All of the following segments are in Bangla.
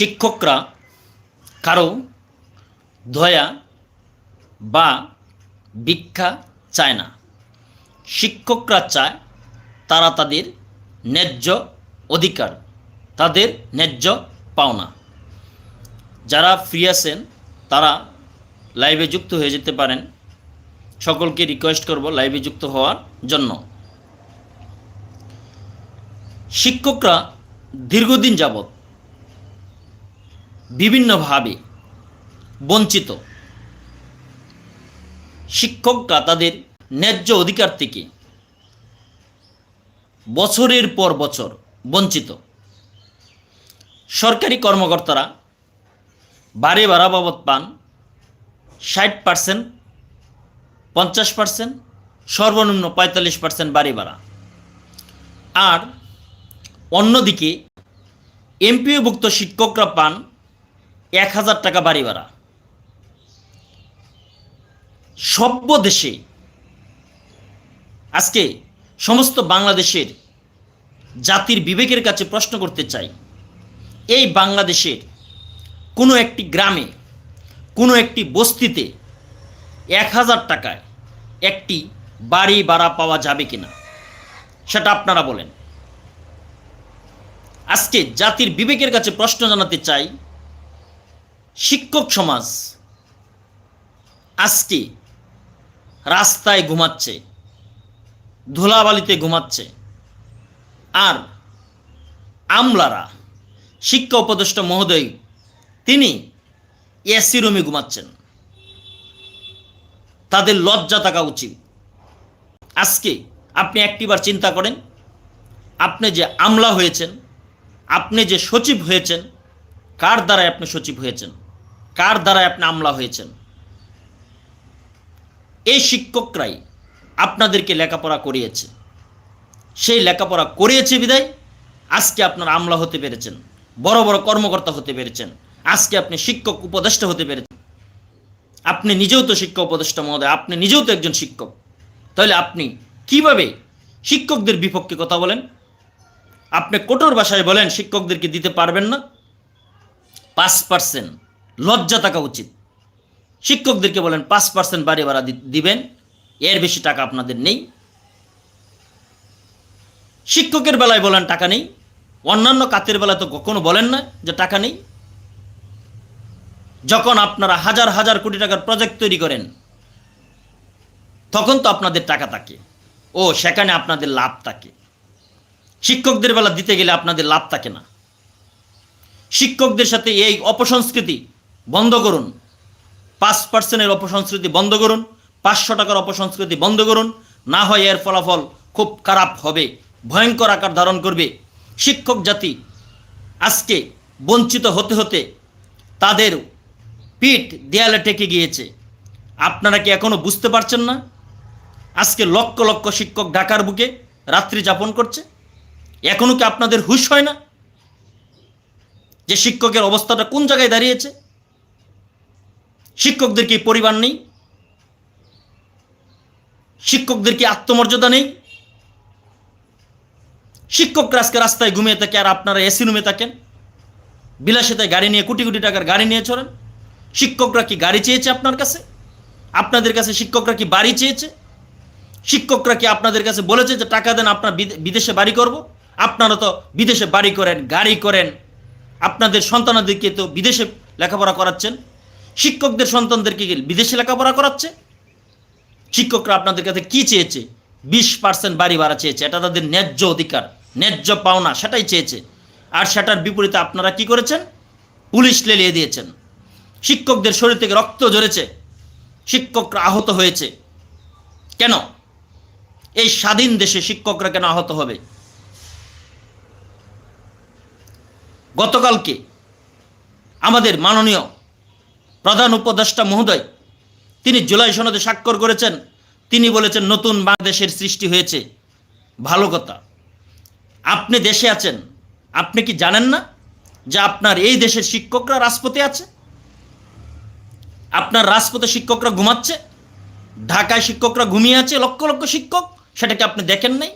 শিক্ষকরা কারও দয়া বা ভিক্ষা চায় না। শিক্ষকরা চায় তারা তাদের ন্যায্য অধিকার, তাদের ন্যায্য পাওনা। যারা ফ্রি আছেন, তারা লাইভে যুক্ত হয়ে যেতে পারেন। সকলকে রিকোয়েস্ট করব লাইভে যুক্ত হওয়ার জন্য। শিক্ষকরা দীর্ঘদিন যাবৎ বিভিন্নভাবে বঞ্চিত। শিক্ষকরা তাদের ন্যায্য অধিকার থেকে বছরের পর বছর বঞ্চিত। সরকারি কর্মকর্তারা বারে বাড়া বাবদ পান ষাট পার্সেন্ট, পঞ্চাশ পার্সেন্ট, সর্বনিম্ন পঁয়তাল্লিশ পার্সেন্ট বাড়ি ভাড়া আর অন্যদিকে এমপিওভুক্ত শিক্ষকরা পান এক হাজার টাকা বাড়ি ভাড়া। সভ্য দেশে আজকে সমস্ত বাংলাদেশের জাতির বিবেকের কাছে প্রশ্ন করতে চাই, এই বাংলাদেশের কোনো একটি গ্রামে, কোনো একটি বস্তিতে এক হাজার টাকায় একটি বাড়ি ভাড়া পাওয়া যাবে কিনা, সেটা আপনারা বলেন। আজকে জাতির বিবেকের কাছে প্রশ্ন জানাতে চাই শিক্ষক সমাজ আজকে রাস্তায় ঘুমাচ্ছে, ধুলাবালিতে ঘুমাচ্ছে, আর আমলারা, শিক্ষা উপদেষ্টা মহোদয়, তিনি এসি রুমে ঘুমাচ্ছেন। তাদের লজ্জা থাকা উচিত। আজকে আপনি একটিবার চিন্তা করেন, আপনি যে আমলা হয়েছেন, আপনি যে সচিব হয়েছেন, কার দ্বারায় আপনি সচিব হয়েছেন? কার দ্বারায় আপনি আমলা হয়েছেন? এই শিক্ষকরাই আপনাদেরকে লেখাপড়া করিয়েছে। সেই লেখাপড়া করিয়েছে বিদায়। আজকে আপনার আমলা হতে পেরেছেন, বড় বড় কর্মকর্তা হতে পেরেছেন, আজকে আপনি শিক্ষক, উপদেষ্টা হতে পেরেছেন। আপনি নিজেও তো শিক্ষা উপদেষ্টা মহোদয়, আপনি নিজেও তো একজন শিক্ষক। তাহলে আপনি কীভাবে শিক্ষকদের বিপক্ষে কথা বলেন? আপনি কঠোর ভাষায় বলেন, শিক্ষকদেরকে দিতে পারবেন না? পাঁচ পার্সেন্ট লজ্জা থাকা উচিত। শিক্ষকদেরকে বলেন, পাঁচ পার্সেন্ট বাড়ি ভাড়া দিবেন, এর বেশি টাকা আপনাদের নেই। শিক্ষকের বেলায় বলেন, টাকা নেই। অন্যান্য কাতের বেলায় তো কখনো বলেন না যে টাকা নেই। যখন আপনারা হাজার হাজার কোটি টাকার প্রজেক্ট তৈরি করেন, তখন তো আপনাদের টাকা থাকে। ও, সেখানে আপনাদের লাভ থাকে। শিক্ষকদের বেলা দিতে গেলে আপনাদের লাভ থাকে না। শিক্ষকদের সাথে এই অপসংস্কৃতি বন্ধ করুন। পাঁচ পার্সেন্টের অপসংস্কৃতি বন্ধ করুন। পাঁচশো টাকার অপসংস্কৃতি বন্ধ করুন। না হয় এর ফলাফল খুব খারাপ হবে, ভয়ঙ্কর আকার ধারণ করবে। শিক্ষক জাতি আজকে বঞ্চিত হতে হতে তাদের পিঠ দেয়ালে টেকে গিয়েছে। আপনারা কি এখনও বুঝতে পারছেন না? আজকে লক্ষ লক্ষ শিক্ষক ঢাকার বুকে রাত্রি যাপন করছে। এখনও কি আপনাদের হুশ হয় না? যে শিক্ষকের অবস্থাটা কোন জায়গায় দাঁড়িয়েছে? শিক্ষকদের কি পরিবার নেই? শিক্ষকদের কি আত্মমর্যাদা নেই? শিক্ষকরা আজকে রাস্তায় ঘুমিয়ে থাকে আর আপনারা এসি রুমে থাকেন। বিলাসিতায় গাড়ি নিয়ে কোটি কোটি টাকার গাড়ি নিয়ে চলেন শিক্ষকরা কি গাড়ি চেয়েছে আপনার কাছে? আপনাদের কাছে শিক্ষকরা কি বাড়ি চেয়েছে? শিক্ষকরা কি আপনাদের কাছে বলেছে যে টাকা দেন, আপনার বিদে- বিদেশে বাড়ি করব? আপনারা তো বিদেশে বাড়ি করেন, গাড়ি করেন। আপনাদের সন্তানাদেরকে তো বিদেশে লেখাপড়া করাচ্ছেন। শিক্ষকদের সন্তানদেরকে বিদেশে লেখাপড়া করাচ্ছে। শিক্ষকরা আপনাদের কাছে কি চেয়েছে? বিশ পার্সেন্ট বাড়ি ভাড়া চেয়েছে, এটা তাদের ন্যায্য অধিকার, ন্যায্য পাওনা, সেটাই চেয়েছে। আর সেটার বিপরীতে আপনারা কি করেছেন? পুলিশ লেলিয়ে দিয়েছেন। শিক্ষকদের শরীর থেকে রক্ত ঝরেছে। শিক্ষকরা আহত হয়েছে। কেন? এই স্বাধীন দেশে শিক্ষকরা কেন আহত হবে? গতকালকে আমাদের মাননীয় প্রধান উপদেষ্টা মহোদয়, তিনি জুলাই সনদে স্বাক্ষর করেছেন। তিনি বলেছেন, নতুন বাংলাদেশের সৃষ্টি হয়েছে। ভালো কথা। আপনি দেশে আছেন। আপনি কি জানেন না যে আপনার এই দেশের শিক্ষকরা রাজপথে আছে? আপনার রাজপথে শিক্ষকরা ঘুমাচ্ছে? ঢাকায় শিক্ষকরা ঘুমিয়ে আছে, লক্ষ লক্ষ শিক্ষক? সেটাকে আপনি দেখেন নাই?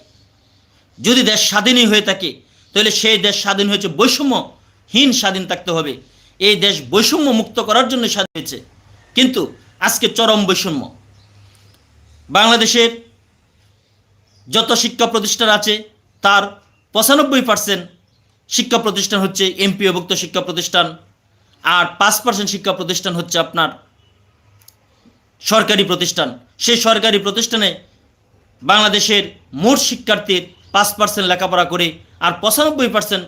যদি দেশ স্বাধীনই হয়ে থাকে, তাহলে সেই দেশ স্বাধীন হয়েছে বৈষম্যহীন স্বাধীন থাকতে হবে। এই দেশ বৈষম্য মুক্ত করার জন্য স্বাধীন হয়েছে। কিন্তু আজকে চরম বৈষম্য। বাংলাদেশের যত শিক্ষা প্রতিষ্ঠান আছে, তার পঁচানব্বই পার্সেন্ট শিক্ষা প্রতিষ্ঠান হচ্ছে এমপিওভুক্ত শিক্ষা প্রতিষ্ঠান, আর পাঁচ পার্সেন্ট শিক্ষা প্রতিষ্ঠান হচ্ছে আপনার সরকারি প্রতিষ্ঠান। সেই সরকারি প্রতিষ্ঠানে বাংলাদেশের মোট শিক্ষার্থীর পাঁচ পার্সেন্ট লেখাপড়া করে, আর পঁচানব্বই পার্সেন্ট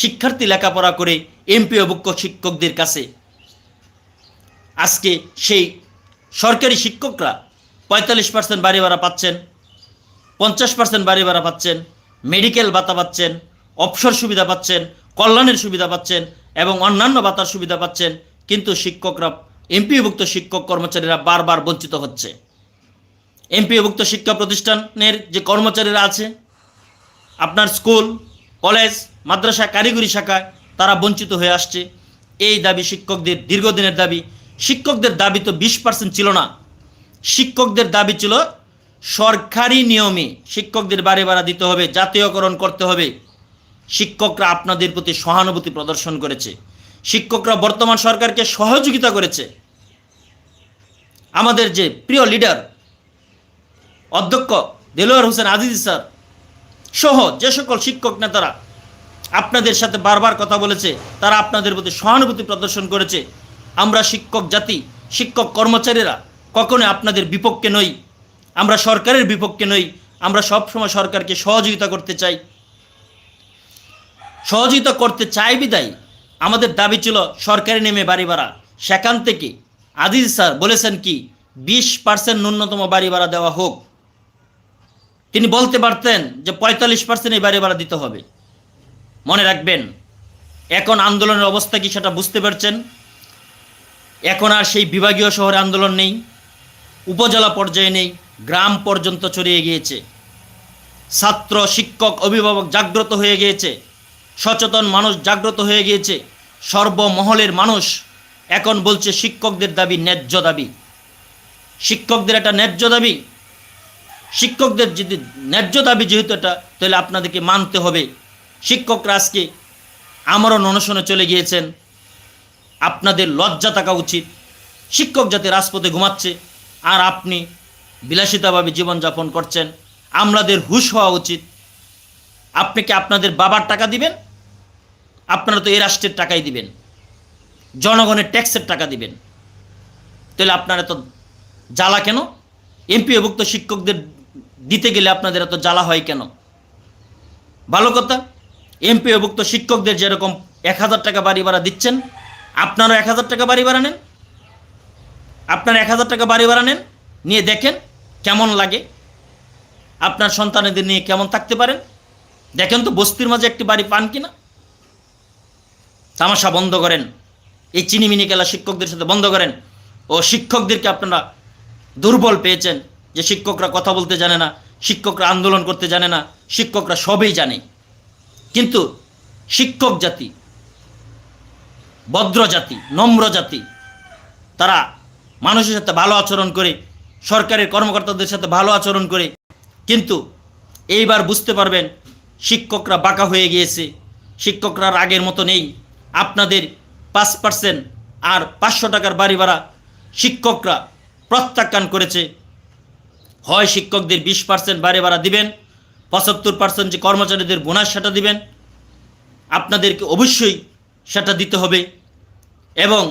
শিক্ষার্থী লেখাপড়া করে এমপিওভুক্ত শিক্ষকদের কাছে। আজকে সেই সরকারি শিক্ষকরা পঁয়তাল্লিশ পার্সেন্ট বাড়ি ভাড়া পাচ্ছেন, পঞ্চাশ পার্সেন্ট বাড়ি ভাড়া পাচ্ছেন মেডিকেল ভাতা পাচ্ছেন অবসর সুবিধা পাচ্ছেন, কল্যাণের সুবিধা পাচ্ছেন এবং অন্যান্য ভাতার সুবিধা পাচ্ছেন, কিন্তু শিক্ষকরা এমপিওভুক্ত শিক্ষক কর্মচারীরা বারবার বঞ্চিত হচ্ছে। এমপিওভুক্ত শিক্ষা প্রতিষ্ঠানের যে কর্মচারীরা আছে, আপনার স্কুল কলেজ, মাদ্রাসা, কারিগরি শাখায় তারা বঞ্চিত হয়ে আসছে। এই দাবি শিক্ষকদের, দীর্ঘদিনের দাবি। শিক্ষকদের দাবি তো বিশ পার্সেন্ট ছিল না। শিক্ষকদের দাবি ছিল, সরকারি নিয়মে শিক্ষকদের বাড়ি ভাড়া দিতে হবে, জাতীয়করণ করতে হবে। শিক্ষকরা আপনাদের প্রতি সহানুভূতি প্রদর্শন করেছে। শিক্ষকরা বর্তমান সরকারকে সহযোগিতা করেছে। আমাদের যে প্রিয় লিডার, অধ্যক্ষ দেলোয়ার হোসেন আজিজ স্যার সহ যে সকল শিক্ষক নেতারা আপনাদের সাথে বারবার কথা বলেছে, তারা আপনাদের প্রতি সহানুভূতি প্রদর্শন করেছে। আমরা শিক্ষক জাতি, শিক্ষক কর্মচারীরা কখনো আপনাদের বিপক্ষে নই। আমরা সরকারের বিপক্ষে নই। আমরা সবসময় সরকারকে সহযোগিতা করতে চাই। সহযোগিতা করতে চাই বিদায়। আমাদের দাবি ছিল, সরকারি নেমে বাড়ি ভাড়া। সেখান থেকে আজিজ স্যার বলেছেন কি, বিশ পার্সেন্ট ন্যূনতম বাড়ি ভাড়া দেওয়া হোক। তিনি বলতে পারতেন যে পঁয়তাল্লিশ পার্সেন্ট এই বাড়ি ভাড়া দিতে হবে। মনে রাখবেন, এখন আন্দোলনের অবস্থা কি সেটা বুঝতে পারছেন? এখন আর সেই বিভাগীয় শহরে আন্দোলন নেই, উপজেলা পর্যায়ে নেই, গ্রাম পর্যন্ত ছড়িয়ে গিয়েছে। ছাত্র, শিক্ষক, অভিভাবক জাগ্রত হয়ে গিয়েছে, সচেতন মানুষ জাগ্রত হয়ে গিয়েছে সর্বমহলের মানুষ এখন বলছে শিক্ষকদের দাবি, ন্যায্য দাবি। শিক্ষকদের একটা ন্যায্য দাবি শিক্ষকদের যদি ন্যায্য দাবি যেহেতু এটা, তাহলে আপনাদেরকে মানতে হবে। শিক্ষকরা আজকে আমারও অনশনে চলে গিয়েছেন। আপনাদের লজ্জা থাকা উচিত। শিক্ষক যাতে রাজপথে ঘুমাচ্ছে, আর আপনি বিলাসিতাভাবে জীবনযাপন করছেন আমলাদের হুশ হওয়া উচিত। আপনি কি আপনাদের বাবার টাকা দিবেন? আপনারা তো এই রাষ্ট্রের টাকাই দিবেন। জনগণের ট্যাক্সের টাকা দিবেন। তাহলে আপনারা তো জ্বালা কেন? এমপিওভুক্ত শিক্ষকদের দিতে গেলে আপনাদের এত জ্বালা হয় কেন? ভালো কথা, এমপিওভুক্ত শিক্ষকদের যেরকম এক হাজার টাকা বাড়ি ভাড়া দিচ্ছেন, আপনারা এক হাজার টাকা বাড়ি ভাড়া নেন? আপনারা এক হাজার টাকা বাড়ি ভাড়া নেন, নিয়ে দেখেন কেমন লাগে। আপনার সন্তানেদের নিয়ে কেমন থাকতে পারেন? দেখেন তো বস্তির মাঝে একটি বাড়ি পান কিনা? তামাশা বন্ধ করেন। এই চিনিমিনি খেলা শিক্ষকদের সাথে বন্ধ করেন। ও শিক্ষকদেরকে আপনারা দুর্বল পেয়েছেন। যে শিক্ষকরা কথা বলতে জানে না, শিক্ষকরা আন্দোলন করতে জানে না, শিক্ষকরা সবই জানে। কিন্তু শিক্ষক জাতি, ভদ্র জাতি, নম্র জাতি, তারা মানুষের সাথে ভালো আচরণ করে, সরকারের কর্মকর্তাদের সাথে ভালো আচরণ করে, কিন্তু এইবার বুঝতে পারবেন শিক্ষকরা বাঁকা হয়ে গিয়েছে, শিক্ষকরা আগের মতো নেই। আপনাদের পাঁচ পার্সেন্ট আর পাঁচশো টাকার বাড়ি ভাড়া শিক্ষকরা প্রত্যাখ্যান করেছে হয় শিক্ষকদের বিশ পার্সেন্ট বাড়ি ভাড়া দিবেন, পঁচাত্তর পার্সেন্ট যে কর্মচারীদের বোনাস সেটা দিবেন। আপনাদেরকে অবশ্যই সেটা দিতে হবে এবং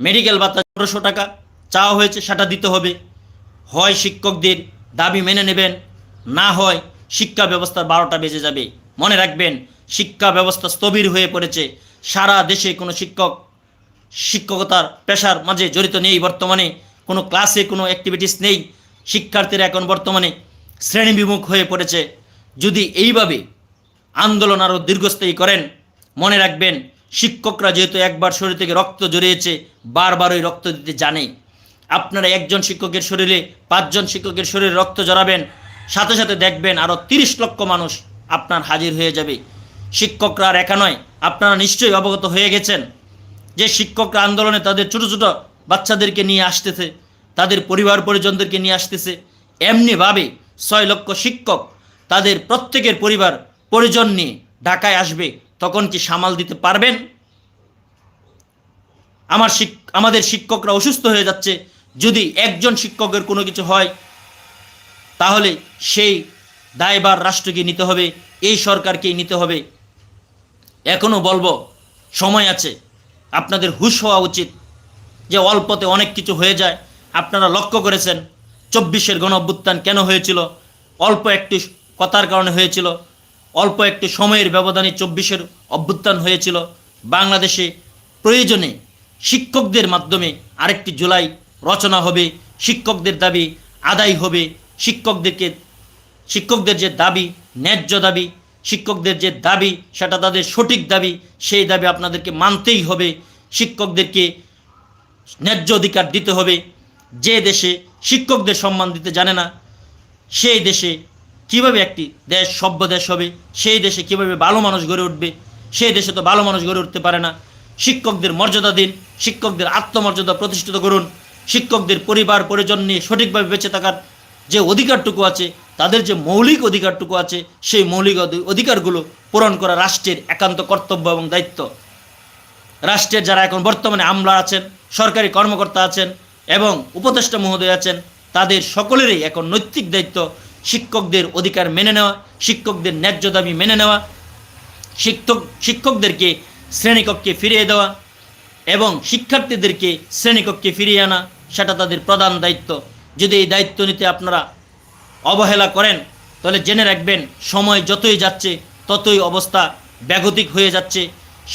মেডিকেল ভাতা পনেরোশো টাকা চাওয়া হয়েছে, সেটা দিতে হবে। হয় শিক্ষকদের দাবি মেনে নেবেন, না হয় শিক্ষা ব্যবস্থার বারোটা বেজে যাবে। মনে রাখবেন, শিক্ষা ব্যবস্থা স্থবির হয়ে পড়েছে। সারা দেশে কোনো শিক্ষক, শিক্ষকতার পেশার মাঝে জড়িত নেই। বর্তমানে কোনো ক্লাসে কোনো অ্যাক্টিভিটিস নেই। শিক্ষার্থীরা এখন বর্তমানে শ্রেণীবিমুখ হয়ে পড়েছে। যদি এইভাবে আন্দোলন আরও দীর্ঘস্থায়ী করেন, মনে রাখবেন, শিক্ষকরা যেহেতু একবার শরীর থেকে রক্ত জড়িয়েছে, বারবার ওই রক্ত দিতে জানে। আপনারা একজন শিক্ষকের শরীরে পাঁচজন শিক্ষকের শরীরে রক্ত জড়াবেন, সাথে সাথে দেখবেন আরও তিরিশ লক্ষ মানুষ আপনার হাজির হয়ে যাবে। শিক্ষকরা আর একা নয়, আপনারা নিশ্চয়ই অবগত হয়ে গেছেন যে শিক্ষকরা আন্দোলনে তাদের ছোটো ছোটো বাচ্চাদেরকে নিয়ে আসতেছে। তাদের পরিবার পরিজনদেরকে নিয়ে আসতেছে। এমনিভাবে ছয় লক্ষ শিক্ষক তাদের প্রত্যেকের পরিবার পরিজন নিয়ে ঢাকায় আসবে। তখন কি সামাল দিতে পারবেন? আমার আমাদের শিক্ষকরা অসুস্থ হয়ে যাচ্ছে। যদি একজন শিক্ষকের কোনো কিছু হয়, তাহলে সেই দায়বার রাষ্ট্রকে নিতে হবে, এই সরকারকেই নিতে হবে। এখনও বলব, সময় আছে। আপনাদের হুশ হওয়া উচিত যে অল্পতে অনেক কিছু হয়ে যায়। আপনারা লক্ষ্য করেছেন, চব্বিশের গণ অভ্যুত্থান কেন হয়েছিল? অল্প একটি কথার কারণে হয়েছিল। অল্প একটি সময়ের ব্যবধানে চব্বিশের অভ্যুত্থান হয়েছিল। বাংলাদেশে প্রয়োজনে শিক্ষকদের মাধ্যমে আরেকটি জুলাই রচনা হবে। শিক্ষকদের দাবি আদায় হবে। শিক্ষকদেরকে, শিক্ষকদের যে দাবি, ন্যায্য দাবি, শিক্ষকদের যে দাবি, সেটা তাদের সঠিক দাবি, সেই দাবি আপনাদেরকে মানতেই হবে। শিক্ষকদেরকে ন্যায্য অধিকার দিতে হবে। যে দেশে শিক্ষকদের সম্মান দিতে জানে না, সেই দেশে কীভাবে একটি দেশ সভ্য দেশ হবে, সেই দেশে কীভাবে ভালো মানুষ গড়ে উঠবে, সেই দেশে তো ভালো মানুষ গড়ে উঠতে পারে না। শিক্ষকদের মর্যাদা দিন, শিক্ষকদের আত্মমর্যাদা প্রতিষ্ঠিত করুন, শিক্ষকদের পরিবার, পরিজন নিয়ে সঠিকভাবে বেঁচে থাকার যে অধিকারটুকু আছে, তাদের যে মৌলিক অধিকারটুকু আছে, সেই মৌলিক অধি- অধিকারগুলো পূরণ করা রাষ্ট্রের একান্ত কর্তব্য এবং দায়িত্ব। রাষ্ট্রের যারা এখন বর্তমানে আমলা আছেন, সরকারি কর্মকর্তা আছেন এবং উপদেষ্টা মহোদয় আছেন, তাদের সকলেরই এখন নৈতিক দায়িত্ব শিক্ষকদের অধিকার মেনে নেওয়া, শিক্ষকদের ন্যায্য দাবি মেনে নেওয়া, শিক্ষক শিক্ষকদেরকে শ্রেণীকক্ষে ফিরিয়ে দেওয়া এবং শিক্ষার্থীদেরকে শ্রেণীকক্ষে ফিরিয়ে আনা, সেটা তাদের প্রধান দায়িত্ব। যদি এই দায়িত্ব নিতে আপনারা অবহেলা করেন, তাহলে জেনে রাখবেন, সময় যতই যাচ্ছে, ততই অবস্থা ব্যাগতিক হয়ে যাচ্ছে।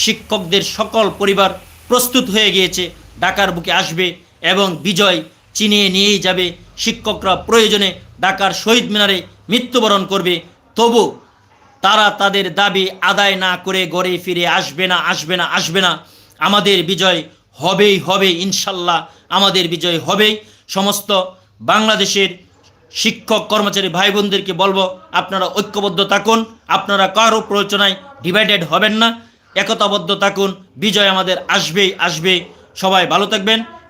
শিক্ষকদের সকল পরিবার প্রস্তুত হয়ে গিয়েছে ঢাকার বুকে আসবে। এবং বিজয় চিনিয়ে নিয়েই যাবে। শিক্ষকরা প্রয়োজনে ঢাকার শহীদ মিনারে মৃত্যুবরণ করবে। তবু তারা তাদের দাবি আদায় না করে গড়ে ফিরে আসবে না আসবে না আসবে না। আমাদের বিজয় হবেই হবে ইনশাল্লাহ আমাদের বিজয় হবেই। সমস্ত বাংলাদেশের শিক্ষক, কর্মচারী ভাই বোনদেরকে বলব, আপনারা ঐক্যবদ্ধ থাকুন। আপনারা কারও প্ররোচনায় ডিভাইডেড হবেন না। একতাবদ্ধ থাকুন। বিজয় আমাদের আসবেই আসবে সবাই ভালো থাকবেন।